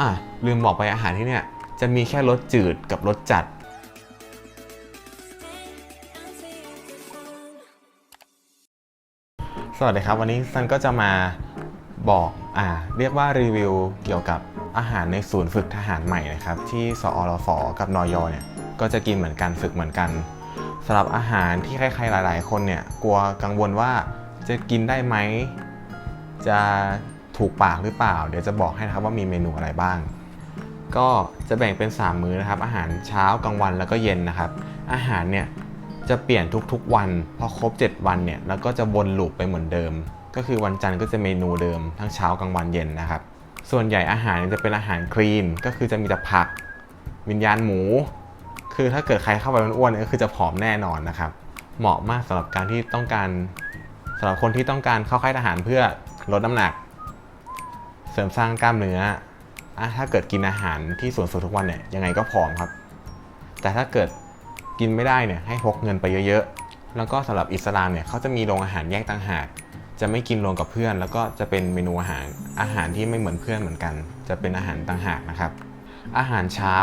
อะลืมบอกไปอาหารที่เนี่ยจะมีแค่รสจืดกับรสจัด สวัสดีครับ วันนี้ซันก็จะมาบอกอ่าเรียกว่ารีวิวเกี่ยวกับอาหารในศูนย์ฝึกทหารใหม่นะครับ ที่สอรฟกับนอยเนี่ยก็จะกินเหมือนกันฝึกเหมือนกันสำหรับอาหารที่ใครๆหลาย ๆ คนเนี่ยกลัวกังวลว่าจะกินได้ไหมจะ ถูกปากหรือเปล่า เดี๋ยวจะบอกให้นะครับว่ามีเมนูอะไรบ้าง ก็จะแบ่งเป็น 3 มื้อนะครับ อาหารเช้ากลางวันแล้วก็เย็นนะครับ อาหารเนี่ยจะเปลี่ยนทุกๆวัน พอครบ 7 วันเนี่ยแล้วก็จะวนลูปไปเหมือนเดิม ก็คือวันจันทร์ก็จะเมนูเดิมทั้งเช้ากลางวันเย็นนะครับ ส่วนใหญ่อาหารจะเป็นอาหารคลีน ก็คือจะมีแต่ผัก วิญญาณหมู คือถ้าเกิดใครเข้าไปอ้วนๆเนี่ยก็คือจะผอมแน่นอนนะครับ เหมาะมากสำหรับการที่ต้องการสำหรับคนที่ต้องการเข้าค่ายทหารเพื่อลดน้ำหนัก เสริมสร้างกล้ามเนื้ออะถ้าเกิดกินอาหารที่ส่วนสุขทุกวันเนี่ยยังไงก็ผอมครับ แต่ถ้าเกิดกินไม่ได้เนี่ยให้พกเงินไปเยอะๆ แล้วก็สำหรับอิสลามเนี่ยเขาจะมีโรงอาหารแยกต่างหาก จะไม่กินรวมกับเพื่อน แล้วก็จะเป็นเมนูอาหารอาหารที่ไม่เหมือนเพื่อนเหมือนกัน จะเป็นอาหารต่างหากนะครับ อาหารเช้า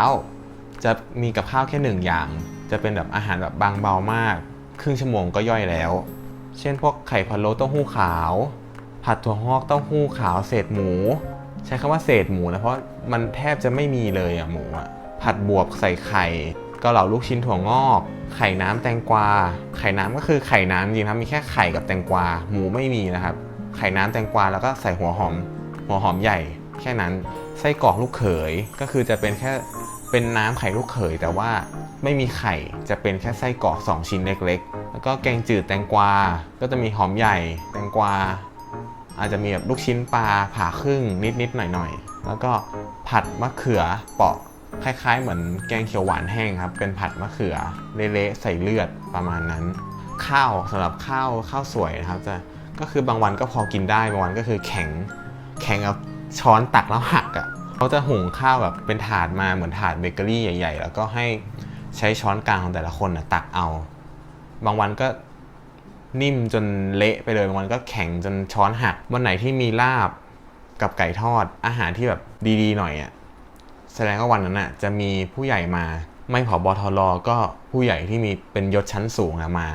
จะมีกับข้าวแค่หนึ่งอย่าง จะเป็นแบบอาหารแบบบางเบามาก ครึ่งชั่วโมงก็ย่อยแล้ว เช่นพวกไข่พะโล้เต้าหู้ขาว ผัดถั่วงอกเต้าหู้ขาวเศษหมู ใช้คำว่าเศษหมูนะเพราะมันแทบจะไม่มีเลยอะหมูอะผัดบวบใส่ไข่เกาเหลาลูกชิ้นถั่วงอก ไข่น้ำแตงกวา ไข่น้ำก็คือไข่น้ำจริงๆครับมีแค่ไข่กับแตงกวา หมูไม่มีนะครับ ไข่น้ำแตงกวาแล้วก็ใส่หัวหอม หัวหอมใหญ่ แค่นั้นไส้กรอกลูกเขยก็คือจะเป็นแค่เป็นน้ำไข่ลูกเขยแต่ว่าไม่มีไข่จะเป็นแค่ไส้กรอกสองชิ้นเล็ก ๆ แล้วก็แกงจืดแตงกวา ก็จะมีหอมใหญ่ แตงกวา อาจจะมีแบบลูกชิ้นปลาผ่าครึ่งนิดๆหน่อยๆ แล้วก็ผัดมะเขือเปาะคล้ายๆ เหมือนแกงเขียวหวานแห้งครับ เป็นผัดมะเขือเละๆใส่เลือดประมาณนั้น ข้าวสำหรับข้าวข้าวสวยนะครับจะก็คือบางวันก็พอกินได้บางวันก็คือแข็งแข็งกับช้อนตักแล้วหักอะ่ะเขาจะหุงข้าวแบบเป็นถาดมาเหมือนถาดเบเกอรี่ใหญ่ ๆ แล้วก็ให้ใช้ช้อนกลางของแต่ละคนนะตักเอา บางวันก็ นิ่มจนเละไปเลยบางวันก็แข็งจนช้อนหัก วันไหนที่มีลาบกับไก่ทอดอาหารที่แบบดีๆหน่อยอะ่ะแสดงว่าวันนั้นอะจะมีผู้ใหญ่มา ไม่ผอบอทรอก็ผู้ใหญ่ที่มีเป็นยศชั้นสูงอะมา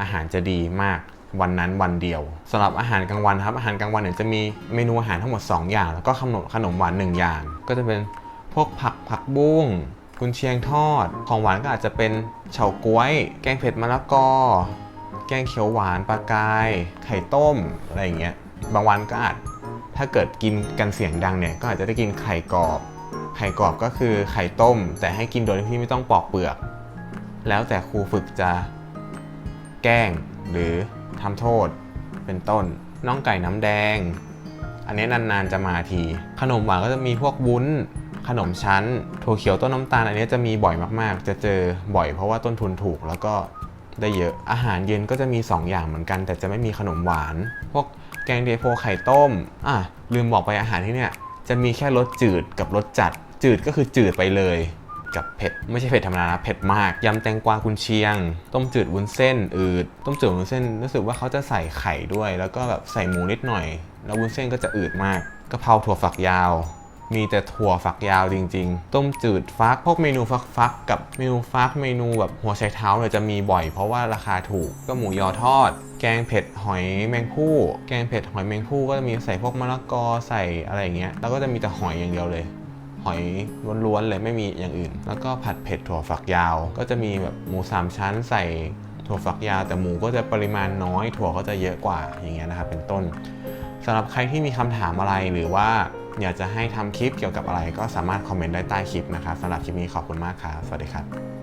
อาหารจะดีมากวันนั้นวันเดียวสำหรับอาหารกลางวันครับอาหารกลางวันเนี่ยจะมีเมนูอาหารทั้งหมด 2 อย่าง แล้วก็ขนมขนมหวาน1อย่าง ก็จะเป็นพวกผักผักบุ้งกุนเชียงทอด ของหวานก็อาจจะเป็นเฉาก๊วย แกงเผ็ดมะละกอ แกงเขียวหวานปลากาย ไข่ต้มอะไรอย่างเงี้ยบางวันก็อาจถ้าเกิดกินกันเสียงดังเนี่ยก็อาจจะได้กินไข่กรอบ ไข่กรอบก็คือไข่ต้ม แต่ให้กินโดยที่ไม่ต้องปอกเปลือก แล้วแต่ครูฝึกจะแกล้งหรือทำโทษเป็นต้น น้องไก่น้ำแดง อันนี้นานๆจะมาที ขนมหวานก็จะมีพวกวุ้น ขนมชั้นถั่วเขียวต้นน้ำตาล อันนี้จะมีบ่อยมากๆ จะเจอบ่อยเพราะว่าต้นทุนถูกแล้วก็ ได้เยอะ อาหารเย็นก็จะมี 2 อย่างเหมือนกัน แต่จะไม่มีขนมหวาน พวกแกงเดโฟไข่ต้ม อะลืมบอกไปอาหารที่เนี่ยจะมีแค่รสจืดกับรสจัด จืดก็คือจืดไปเลย กับเผ็ด ไม่ใช่เผ็ดธรรมดานะเผ็ดมากยำแตงกวากุนเชียง ต้มจืดวุ้นเส้น อืดต้มจืดวุ้นเส้นรู้สึกว่าเขาจะใส่ไข่ด้วย แล้วก็แบบใส่หมูนิดหน่อย แล้ววุ้นเส้นก็จะอืดมากกะเพราถั่วฝักยาว มีแต่ถั่วฝักยาวจริง ๆ ต้มจืดฟัก พวกเมนูฟักฟักกับเมนูฟักเมนูแบบหัวไชเท้าเนี่ยจะมีบ่อยเพราะว่าราคาถูกก็หมูยอทอด แกงเผ็ดหอยแมงผู้ แกงเผ็ดหอยแมงผู้ก็จะมีใส่พวกมะละกอใส่อะไรอย่างเงี้ยแล้วก็จะมีแต่หอยอย่างเดียวเลยหอยล้วนๆเลยไม่มีอย่างอื่น แล้วก็ผัดเผ็ดถั่วฝักยาว ก็จะมีแบบหมูสามชั้นใส่ถั่วฝักยาวแต่หมูก็จะปริมาณน้อย ถั่วก็จะเยอะกว่าอย่างเงี้ยนะครับเป็นต้นสำหรับใครที่มีคำถามอะไรหรือว่า อยากจะให้ทำคลิปเกี่ยวกับอะไรก็สามารถคอมเมนต์ได้ใต้คลิปนะครับสำหรับคลิปนี้ขอบคุณมากครับสวัสดีครับ